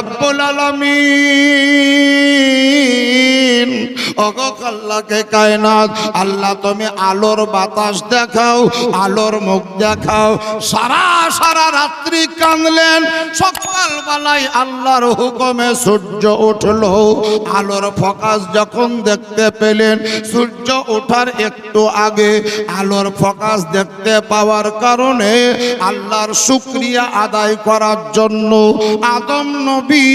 রব্বুল আলামিন। কায়নাত, আল্লাহ তুমি আলোর বাতাস দেখাও, আলোর মুখ দেখাও। সারা সারা রাত্রি কাঁদলেন, সকালবেলায় আল্লাহর হুকুমে সূর্য উঠল। আলোর ফোকাস যখন দেখতে পেলেন, সূর্য ওঠার একটু আগে আলোর ফোকাস দেখতে পাওয়ার কারণে আল্লাহর শুক্রিয়া আদায় করার জন্য আদম নবী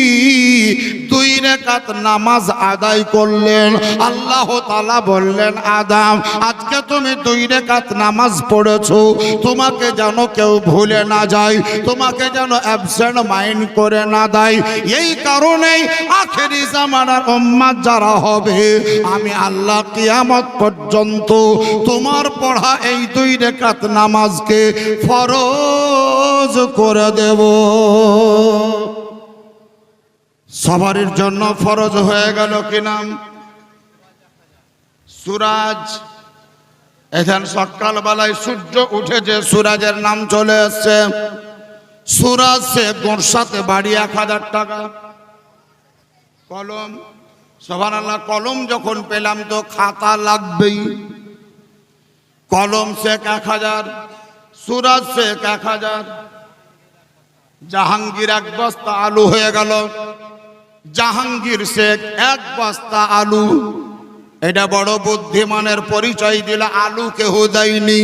দুই রেখাত নামাজ আদায় করলেন। আল্লাহ তালা বললেন, আদাম, আজকে তুমি দুই রেখাত নামাজ পড়েছো। তোমাকে যেন কেউ ভুলে না যায়, তোমাকে যেন অ্যাবসেন্ট মাইন্ড করে না দেয়। এই কারণেই আখেরি জামানার উম্মাদ যারা হবে, আমি আল্লাহ কিয়ামত পর্যন্ত তোমার পড়া এই দুই রেখাত নামাজকে ফরজ করে দেব। সবারির জন্য ফরজ হয়ে গেল কি নাম? সুরাজ। এখন সকালবেলায় সূর্য উঠেছে সুরাজের নাম চলে এসছে। সুরাজ সে গোরসাতে বাড়ি এক হাজার টাকা। কলম সবার আল্লাহ কলম যখন পেলাম তো খাতা লাগবেই। কলম শেখ এক হাজার, সুরাজ শেখ এক হাজার। জাহাঙ্গীর এক বস্তা আলু হয়ে গেল। জাহাঙ্গীর শেখ এক বস্তা আলু। এটা বড় বুদ্ধিমানের পরিচয় দিলে আলু কেহ দেয়নি।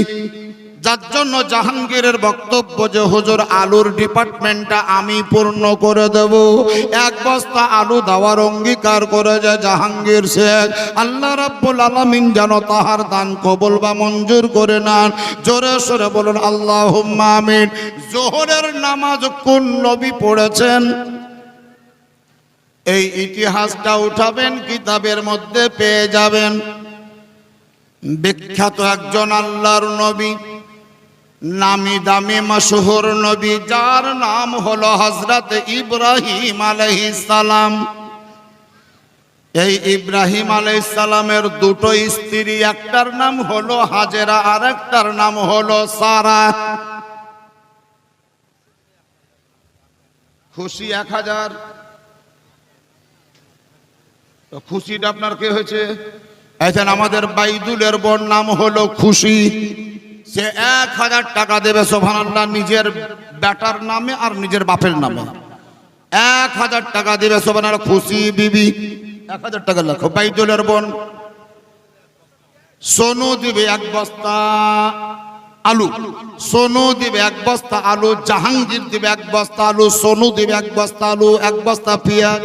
যার জন্য জাহাঙ্গীরের বক্তব্য যে, হুজুর, আলুর ডিপার্টমেন্টটা আমি পূর্ণ করে দেব। এক বস্তা আলু দেওয়ার অঙ্গীকার করে যে জাহাঙ্গীর শেখ। আল্লাহ রাব্বুল আলামিন যেন তাহার দান কবুল বা মঞ্জুর করে নেন। জোরে সরে বলুন আল্লাহ আমিন। জোহরের নামাজ কোন নবী পড়েছেন? এই ইতিহাসটা উঠাবেন, কিতাবের মধ্যে পেয়ে যাবেন। বিখ্যাত একজন আল্লাহর নবী, নামি দামি মশহুর নবী, যার নাম হলো হজরত ইব্রাহিম সালাম। এই ইব্রাহিম সালামের দুটো স্ত্রী, একটার নাম হলো হাজেরা আর একটার নাম হলো সারা। খুশি এক হাজার খুশিটা আপনার কে হয়েছে? এখন আমাদের বাইদুলের বোন নাম হলো খুশি। সে এক হাজার টাকা দেবে সোভানাল্লাহ নিজের বেটার নামে আর নিজের বাপের নামে। এক হাজার টাকা দেবে সোভানার খুশি বিবি। এক হাজার টাকা লেখো, বাইদুলের বোন সোনু দিবে এক বস্তা আলু। সোনু দিবে এক বস্তা আলু, জাহাঙ্গীর দিবে এক বস্তা আলু, সোনু দিবে এক বস্তা আলু, এক বস্তা পেঁয়াজ।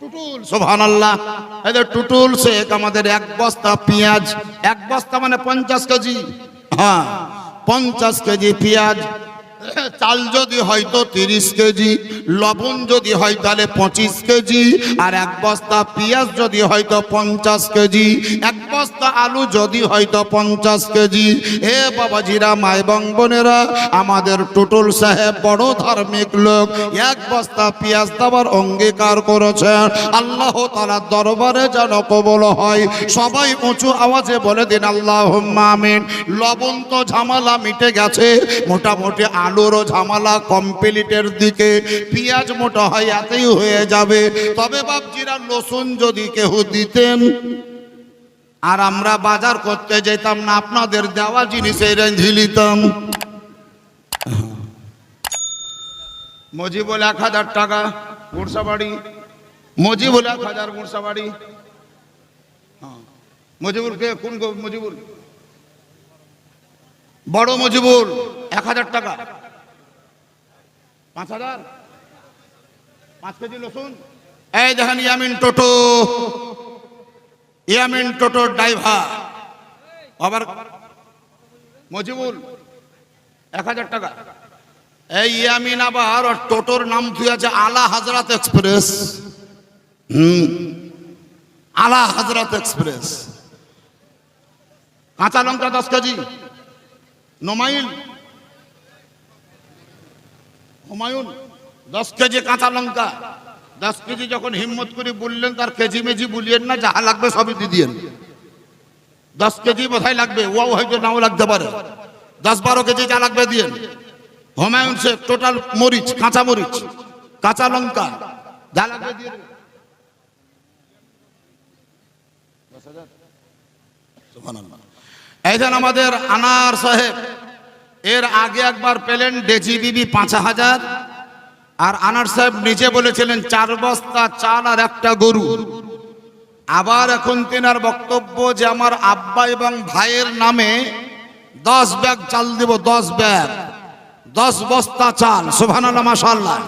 টুটুল। আল্লাহ এদের টুটুল আমাদের এক বস্তা এক বস্তা মানে পঞ্চাশ কেজি। হ্যাঁ পঞ্চাশ কেজি পেঁয়াজ। চাল যদি হয়তো তিরিশ কেজি, লবণ যদি হয় তাহলে পঁচিশ কেজি, আর এক বস্তা পেঁয়াজ যদি হয়তো পঞ্চাশ কেজি, এক বস্তা আলু যদি হয়তো পঞ্চাশ কেজি। এ বাবাজিরা, মাই বোনেরা, আমাদের টুটুল সাহেব বড় ধার্মিক লোক, এক বস্তা পেঁয়াজ দেওয়ার অঙ্গীকার করেছেন। আল্লাহ তালার দরবারে যেন কবল হয়। সবাই উঁচু আওয়াজে বলে দিন আল্লাহ আমিন। লবণ তো ঝামেলা মিটে গেছে, মোটামুটি আলুরও ঝামেলা কমপ্লিটের দিকে পেঁয়াজ মোটা হয় এতেই হয়ে যাবে। তবে বাপজিরা লসুন যদি কেউ দিতেন, আর আমরা বাজার করতে যেতাম না, আপনাদের দেওয়া জিনিসের রেঞ্জি নিতাম। মজিবুল এক হাজার টাকা মুরসাবাড়ি মজিবুল এক হাজার মুরসাবাড়ি হ্যাঁ। মজিবুল কে? কোন মজিবুল? বড় মজিবুল, এক হাজার টাকা। পাঁচ হাজার? পাঁচ কেজি লসুন? এই দেখেন ইয়ামিন টোটো। ইয়ামিন টোটোর ড্রাইভার। আবার মজিবুল এক হাজার টাকা। এই ইয়ামিন আবার টোটোর নাম আছে আলা হাজরাত এক্সপ্রেস। হুম আলা হাজরাত এক্সপ্রেস। কাঁচা লঙ্কা দশ কেজি। নোমাইল হুমায়ুন, দশ কেজি কাঁচা লঙ্কা। দশ কেজি যখন হিম্মত করে বললেন, তার কেজি মেজি বলিয়েন না, যাহা লাগবে সবই দিয়ে দিয়েন। দশ কেজি বোধহয় লাগবে ও হয়তো নাও লাগতে পারে। দশ বারো কেজি যা লাগবে দিয়েন। হুমায়ুন শেখ, টোটাল মরিচ, কাঁচা মরিচ, কাঁচা লঙ্কা, যা লাগবে দিয়ে আমাদের আনার সাহেব এর আগে একবার পেলেন ডেজি বিবি পাঁচ হাজার। আর আনার সাহেব নিজে বলেছিলেন, চার বস্তা চাল আর একটা গরু। আবার এখন তেনার বক্তব্য যে আমার আব্বা এবং ভাইয়ের নামে দশ ব্যাগ চাল দেব, দশ ব্যাগ, দশ বস্তা চাল সোভানাল্লাহ মাসাল্লাহ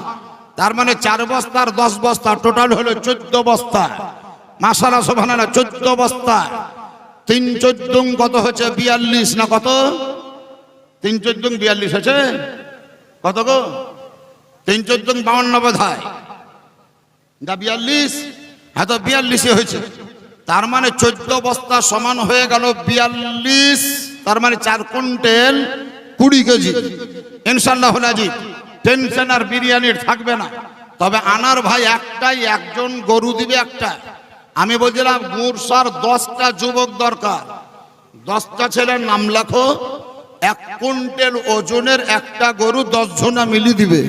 তার মানে চার বস্তার দশ বস্তা, টোটাল হলো চোদ্দ বস্তা। মাসালা সোভানাল্লাহ চোদ্দ বস্তা। তিন চোদ্দ কত হচ্ছে বিয়াল্লিশ না কত? তিন চোদ্দ বিয়াল্লিশ হচ্ছে কত গো? তিন চোদ্দ বাউন্ন বোধ হয় বিয়াল্লিশ? হ্যাঁ তো বিয়াল্লিশে হয়েছে। তার মানে চোদ্দ বস্তা সমান হয়ে গেল বিয়াল্লিশ। তার মানে চার কুইন্টেল কুড়ি কেজি। ইনশাল্লাহ আজি টেনশন আর বিরিয়ানির থাকবে না। তবে আনার ভাই একটাই, একজন গরু দিবে একটা। আমি বলছিলাম গুরসার দশটা যুবক দরকার। দশটা ছেলের নাম লেখো। এক কুইন্টেল ওজনের একটা গরু দশ জনা মিলি দিবে।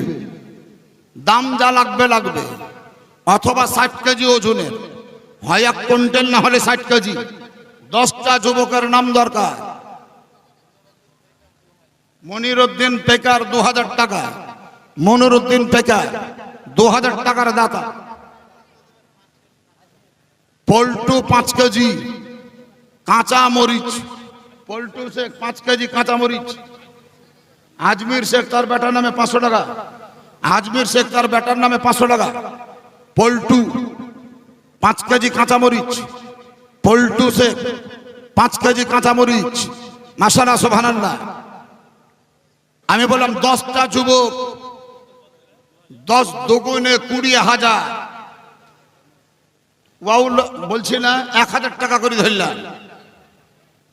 দাম যা লাগবে লাগবে। অথবা ষাট কেজি ওজনের। হয় এক কুইন্টাল, না হলে ষাট কেজি। দশটা যুবকের নাম দরকার। মনিরুদ্দিন পেকার দু হাজার টাকা। মনিরুদ্দিন পেকার দু হাজার টাকার দাতা। পল্টু পাঁচ কেজি। কাঁচা মরিচ। পল্টু শেখ পাঁচ কেজি কাঁচা মরিচ আজমির শেখ তার বেটার নামে পাঁচশো টাকা। আজমির শেখ তার বেটার নামে পাঁচশো টাকা। পল্টু, পাঁচ কেজি কাঁচামরিচ। পল্টু শেখ, পাঁচ কেজি কাঁচামরিচ। মাসানা সোভানাল্লাহ আমি বললাম, দশটা যুবক, দশ দুগুণে কুড়ি হাজার। বলছি না, এক হাজার টাকা করে ধরলাম।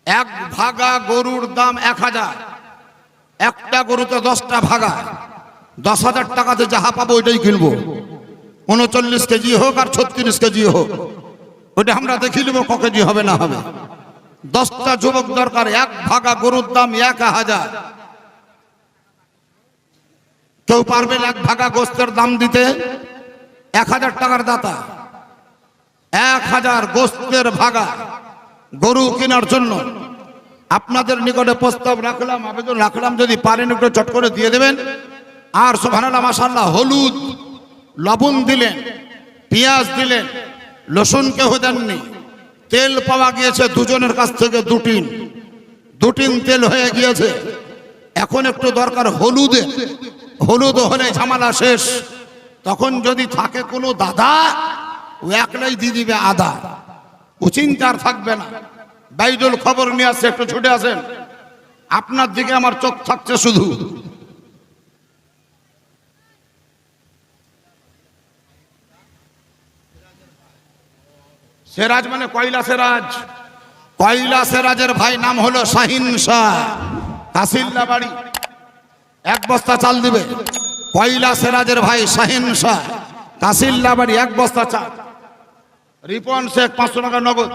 এক ভাগা গরুর দাম এক হাজার। একটা গরুতে দশটা ভাগা। দশ হাজার টাকাতে যাহা পাবো ওইটাই কিনবো। উনচল্লিশ কেজি হোক আর ছত্রিশ কেজি হোক ওইটা আমরা দেখি নেব ক কেজি হবে না হবে। দশটা যুবক দরকার, এক ভাগা গরুর দাম এক হাজার। কেউ পারবেন এক ভাগা গোস্তের দাম দিতে, এক হাজার টাকার দাতা। এক হাজার গোস্তের ভাগা। গরু কেনার জন্য। আপনাদের নিকটে প্রস্তাব রাখলাম, আবেদন রাখলাম, যদি পারেন একটু চট করে দিয়ে দেবেন। আর সোভানাল্লাহ মাসাল্লাহ হলুদ, লবণ দিলেন, পেঁয়াজ দিলেন লসুন কেউ দেননি। তেল পাওয়া গিয়েছে দুজনের কাছ থেকে দুটিন। দুটিন তেল হয়ে গিয়েছে। এখন একটু দরকার হলুদে। হলুদ হলে ঝামেলা শেষ। তখন যদি থাকে কোনো দাদা, ও একলাই দিয়ে দিবে আদা। ও চিন্তার থাকবে না। বাইদুল খবর নিয়ে আসছে, একটু ছুটে আসেন। আপনার দিকে আমার চোখ থাকছে শুধু। সেরাজ মানে কয়লা সেরাজ। কয়লা সেরাজের ভাই নাম হলো শাহিন শাহ। বাড়ি এক বস্তা চাল দিবে। কয়লা সেরাজের ভাই শাহিন শাহ। তাসিল্লা বাড়ি এক বস্তা চাল। রিপন শেখ পাঁচশো টাকা নগদ।